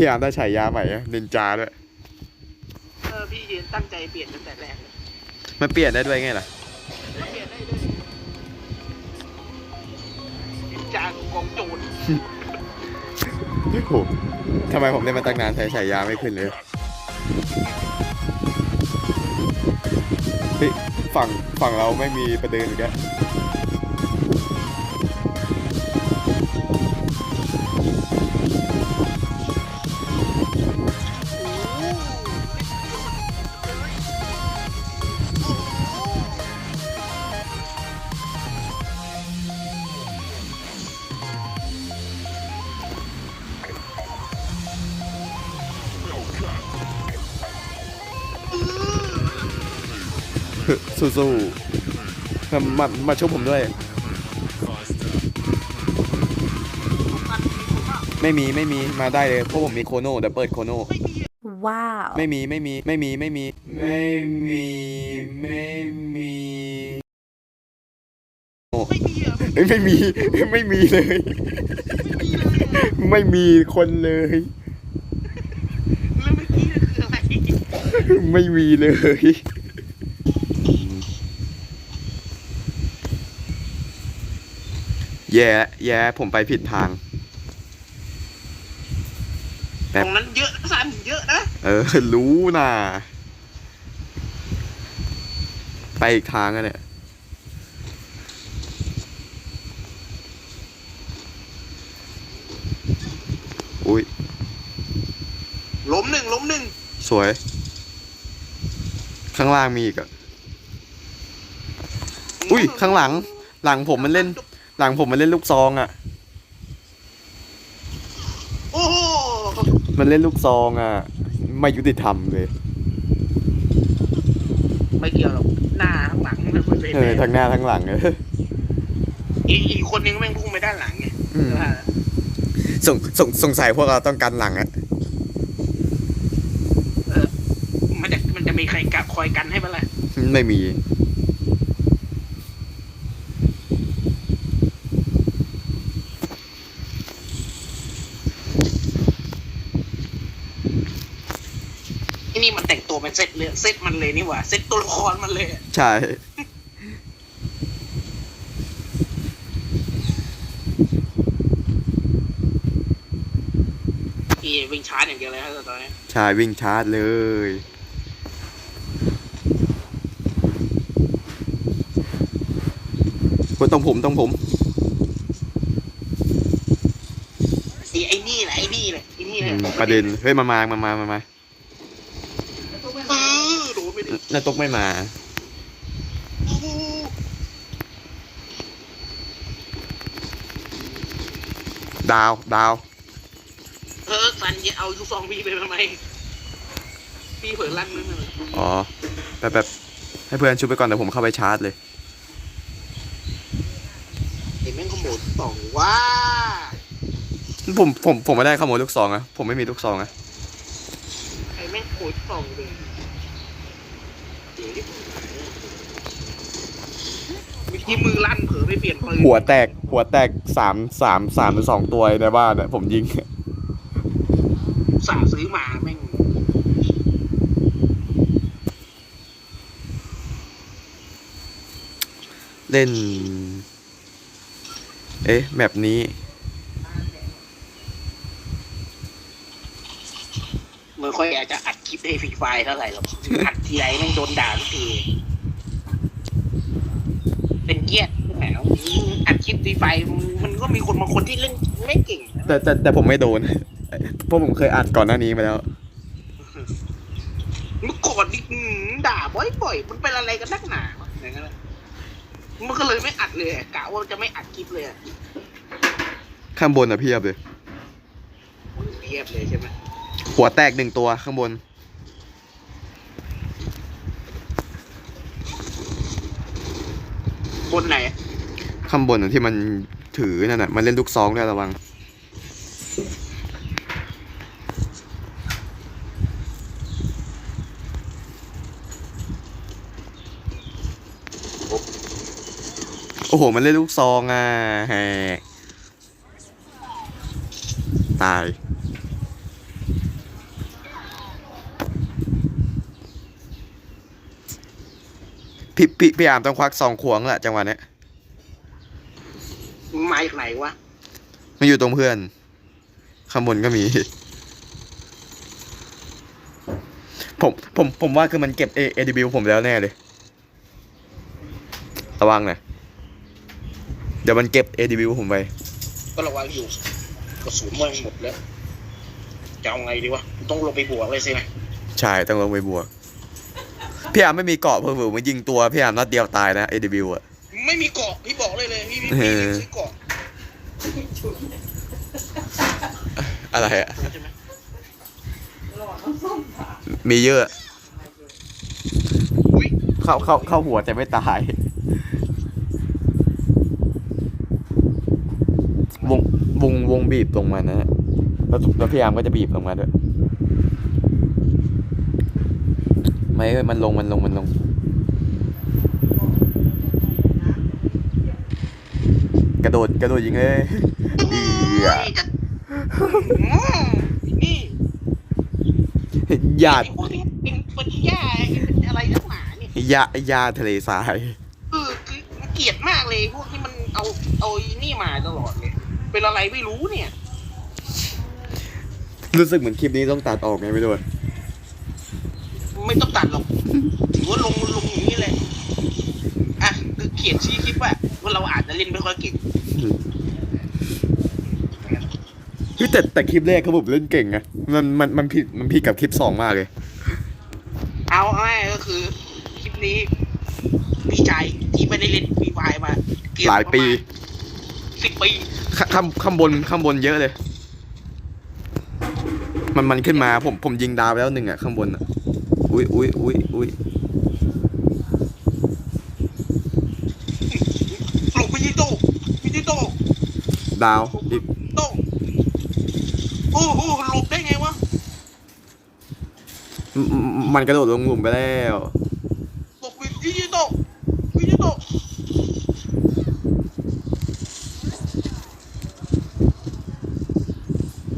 พี่อาร์มได้ฉายาใหม่อะนินจาด้วยเออพี่ยืนตั้งใจเปลี่ยนตั้งแต่แรกเลยมันเปลี่ยนได้ด้วยไงล่ะเปลี่ยนได้เลยนินจากกองโจรโอ้โหทำไมผมได้มาตั้งนานใช้ฉายาไม่ขึ้นเลยเฮ้ยฝั่งฝั่งเราไม่มีประเด็นอีกแล้ว สู้ๆมามามาช่วยผมด้วย ไม่มีไม่มีมาได้เลยเพราะผมมีโคโน่เดี๋ยวเปิดโคโน่ Wow. ไม่มีไม่มีไม่มีไม่มีไม่มีไม่มีโอ้ไม่มีอะเอ้ยไม่มีไม่มีเลย ไม่มีคนเลยแล้วเมื่อกี้นั่นคืออะไรไม่มีเลย แย่แย่ผมไปผิดทาง แป๊ตบรงนั้นเยอะนะสันเยอะนะเออ รู้นะไปอีกทางอะเนี่ย อุ้ย ล้มหนึ่งล้มหนึ่งสวย ข้างล่างมีอีกอะอุ้ย ข้างหลัง หลังผมมันเล่น หลังผมมันเล่นลูกซองอะโอ้โหมันเล่นลูกซองอะไม่ยุติธรรมเลย ไม่เกี่ยวหรอกหน้าข้างหลังมันเป็นเออทั้งหน้าทั้งหลังเอออีกอีกคนนึงแม่งพุ่งไปด้านหลังไงอืมสงสงสงสัยพวกเราต้องการหลังอะ มันจะมันจะมีใครกับคอยกันให้บ้างล่ะไม่มี ไอ้นี่ มันแต่งตัวเป็นเซตเลยเซตมันเลยนี่หว่าเซตตัวละครมันเลยอะใช่ พี่วิ่งชาร์จอย่างเดียวเลยครับตอนนี้ใช่วิ่งชาร์จเลยว่าต้องผมต้องผม ไอ้ไอ้นี่แหละไอ้นี่แหละไอ้นี่แหอืละมประเด็น เฮ้ย มามามามามามา เออโดนไปดิ แล้วตกไม่มาโอ้โหดาว ดาว เออสันอย่าเอาลูกซองพี่ไปทำไมพี่เผลอลั่นนั่นน่ะอ๋อแป๊บแป๊บให้เพื่อนชุบไปก่อนเดี๋ยวผมเข้าไปชาร์จเลยไอ้แม่งขโมยสองว่าผมผมผมไม่ได้ขโมยลูกซองอะผมไม่มีลูกซองอะไอ้แม่งขโมยสองเลยเดี๋ยวที่ผมเมื่อ กี้มือลั่นเผลอไปเปลี่ยนปืนหัวแตกหัวแตกสามสามสามหรือสองตัวในบ้านอะผมยิงสาซื้อมาแม่งเล่น เอ๊ะแบบนี้ ไมันค่อยอยากจะอัดคลิปให้ฟรีไฟล์เท่าไหร่หรอกอัดทีไรแม่งโดนด่าทุกทีเป็นเกียรติ แหมอัดคลิปฟรีไฟล์มันก็มีคนบางคนที่เล่นไม่เก่งนะแต่แต่แต่ผมไม่โดน เพราะผมเคยอัดก่อนหน้านี้มาแล้ว เมื่อก่อนนี่อื้อหือด่าบ่อยๆมันเป็นอะไรกันนักหนาวะอย่างนั้นอะมันก็เลยไม่อัดเลยอะกะว่าจะไม่อัดคลิปเลยอะข้างบนอะเพียบเลย เทียบเลยใช่ไหมหัวแตกหนึ่งตัวข้างบน บนไหนอะ ข้างบนที่มันถือนั่นแหละมันเล่นลูกซองได้ระวัง โอ้โห มันเล่นลูกซองอะแหกตายพี่พี่พี่อามต้องควักสองขวงละจังหวะเนี้ย มึงมาจากไหนวะมันอยู่ตรงเพื่อน ข้างบนก็มี ผมผมผมว่าคือมันเก็บเอเอดบิผมแล้วแน่เลย ระวังหน่อยเดี๋ยวมันเก็บเอดบิผมไป ก็ระวังอยู่กระสุนมันหมดแล้วจะเอาไงดีวะกูต้องลงไปบวกเลยสินะใช่ต้องลงไปบวก พี่อาร์มไม่มีเกราะเพิ่มมันยิงตัวพี่อาร์มนัดเดียวตายนะเอดบิอะไม่มีเกาะพี่บอกเลยเลยพี่พี่เอพี่อซื้อเกาะ อะไรอะใช่ไหมมีเยอะอุ้ยเข้าเข้าเข้าหัวแต่ไม่ตาย วงวงวงบีบลงมานะแล้วแล้วพี่อาร์มก็จะบีบลงมาด้วย ไม่เอ้ยมันลงมันลงมันลง กระโดดกระโดดยิงเลยเอือนี่จะอืมนี่ญาติไอ้พวกนี้เป็นเป็นแย่เป็นอะไรนักหนาเนี่ยญาติญาติทะเลทรายเออคือเกลียดมากเลยพวกที่มันเอาเอาไอ้นี่มาตลอดเลยเป็นอะไรไม่รู้เนี่ย รู้สึกเหมือนคลิปนี้ต้องตัดออกไงไม่รู้อะไม่ต้องตัดหรอกถือว่าลงลงอย่างนี้เลยอะคือเขียนชี้คลิปว่า ว่าเราอาจจะเล่นไม่ค่อยเก่งเฮ้ยแต่แต่คลิปแรกเขาผมเล่นเก่งอะมันมันมันผิดมันผิดกับคลิปสองมากเลย เอาง่ายๆก็คือคลิปนี้ดีใจที่ไม่ได้เล่นฟรีไฟมาเกือบหลายปีสิบปีขข้างข้างบนข้างบนเยอะเลย มันมันขึ้นมาผมผมยิงดาวไปแล้วหนึ่งอะข้างบนอะอุ้ยอุ้ยอุ้ยอุ้ย หลบวิจิโต้วิจิโต้ ดาวอีกโต้โอ้โหหลบได้ไงวะมมมันกระโดดลงหลุมไปแล้วหลบวิจิโต้วิจิโต้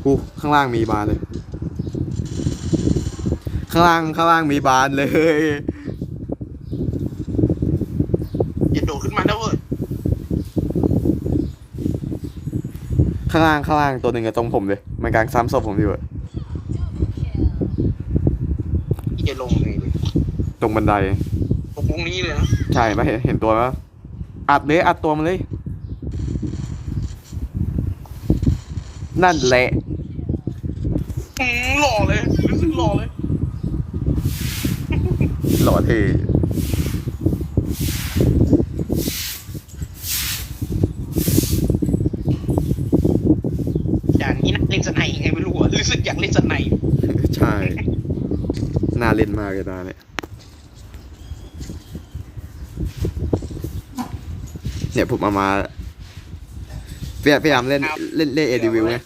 กูข้างล่างมีบานเลย ข้างล่างข้างล่างมีบานเลย อย่าโดดขึ้นมานะเว้ย ข้างล่างข้างล่างตัวหนึ่งอะตรงผมเลยมันกลางซ้ำศพผมอยู่อะอย่าลงเลยดิตรงบันได ตรงตรงนี้เลยนะใช่ไหมเห็นเห็นตัวแล้วอัดเลยอัดตัวมันเลย นั่นแหละ อืมหล่อเลยรู้สึกหล่อเลย หล่อเท อย่าง นี้นักเล่นสไนยังไงไม่รู้อะรู้สึกอยากเล่นสไนใช่ น่าเล่นมากเลยตาเนี่ย เนี่ยผมเอามาพี่พยายามเล่นเล่นเล่นเอดีวิวไง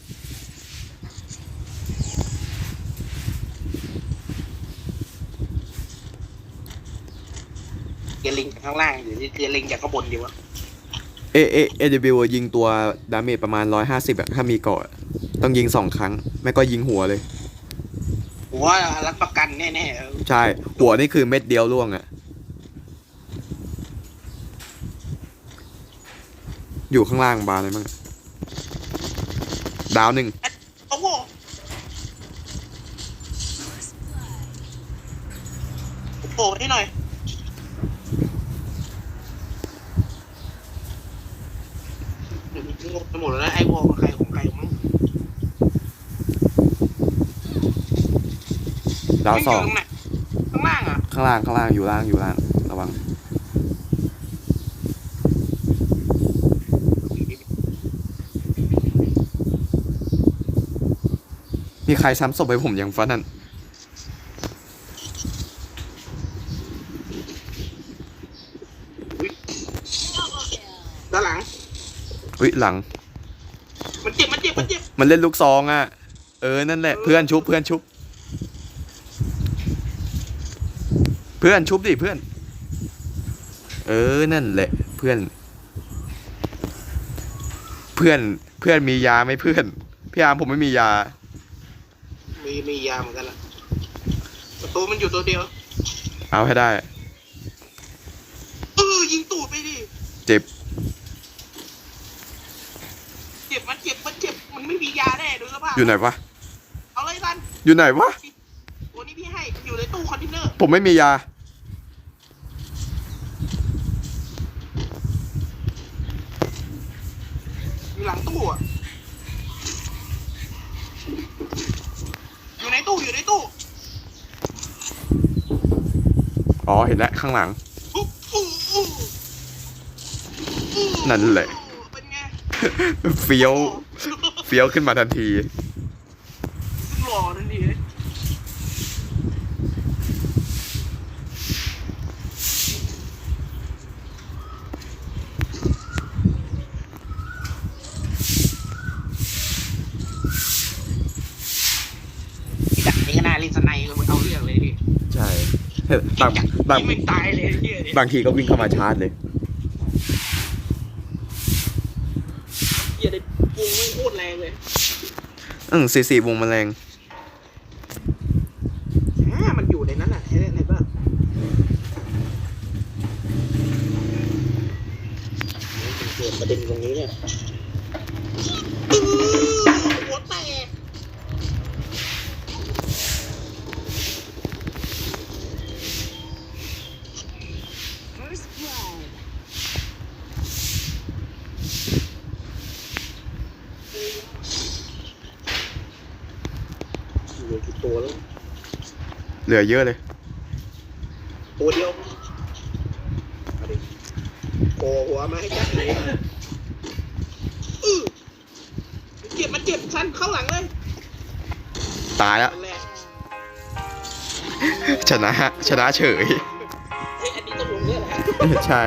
เกียร์ลิงจากข้างล่างหรือเกียร์ลิงจากข้างบนดีวะเอเอเอดีวิวยิงตัวดาเมจประมาณร้อยห้าสิบอะถ้ามีเกาะ ต้องยิงสองครั้ง ไม่ก็ยิงหัวเลยผมว่ารับประกันแน่ใช่ หัวนี่คือเม็ดเดียวล่วงอะอยู่ข้างล่างบาร์เลยมั้งดาวหนึ่งๆโอ้โหโอ้ให้หน่อยเดี๋ยวนี้งงไปหมดแล้วนะไอ้วอลของใครของใครมั้ง ดาวสองแม่ยู่ตรไหนข้างล่างอะข้างล่างข้างล่างอยู่ล่างอยู่ล่างระวัง มีใครซ้ำศพไปผมอย่างฟันนั่นด้านหลัง อุ้ยหลัง มันเจ็บ มันเจ็บ มันเจ็บมันเล่นลูกซองอะ เออนั่นแหละเพื่อนชุบเพื่อนชุบ พื่อนชุบดิเพื่อน เออนั่นแหละเพื่อน เพื่อนเพื่อนมียาไหมเพื่อนพี่อาร์มผมไม่มียา มีมียาเหมือนกันละประตูมันอยู่ตัวเดียว เอาให้ได้ยิงตูดไปดิ เจ็บ เจ็บมันเจ็บมันเจ็บมันไม่มียาแน่ดูสภาพอยู่ไหนวะ เอาเลยซันอยู่ไหนวะ ตัวนี้พี่ให้อยู่ในตู้คอนเทนเนอร์ ผมไม่มียา อยู่หลังตู้อะอยู่ในตู้อยู่ในตู้ อ๋อเห็นแล้วข้างหลังอุ๊บอู้อู้อู้นั่นแหละเป็นไงเฟี้ยว เฟี้ยวขึ้นมาทันที ซึ่งหล่อทันทีเลยจากนี้ก็น่าเล่นสไนเปอร์เอาเรื่องเลยดิ ใช่ บางบางนี่ไม่ตายเลยเฮียเนี่ยบางทีก็วิ่งเข้ามาชาร์จเลยเฮียเลยวงไม่โคตรแรงเลยอืมสี่สี่วงแมลงอ่ามันอยู่ในนั้นอะไอ้เนี่ยไหนบ้างเกิดประเด็นตรงนี้เนี่ย เหลือกี่ตัวแล้ว เหลือเยอะเลย ตัวเดียวโผล่หัวมาให้จัดเลยเจ็บมันเจ็บชันเข้าหลังเลยตายแล้วชนะ ชนะเฉยใช่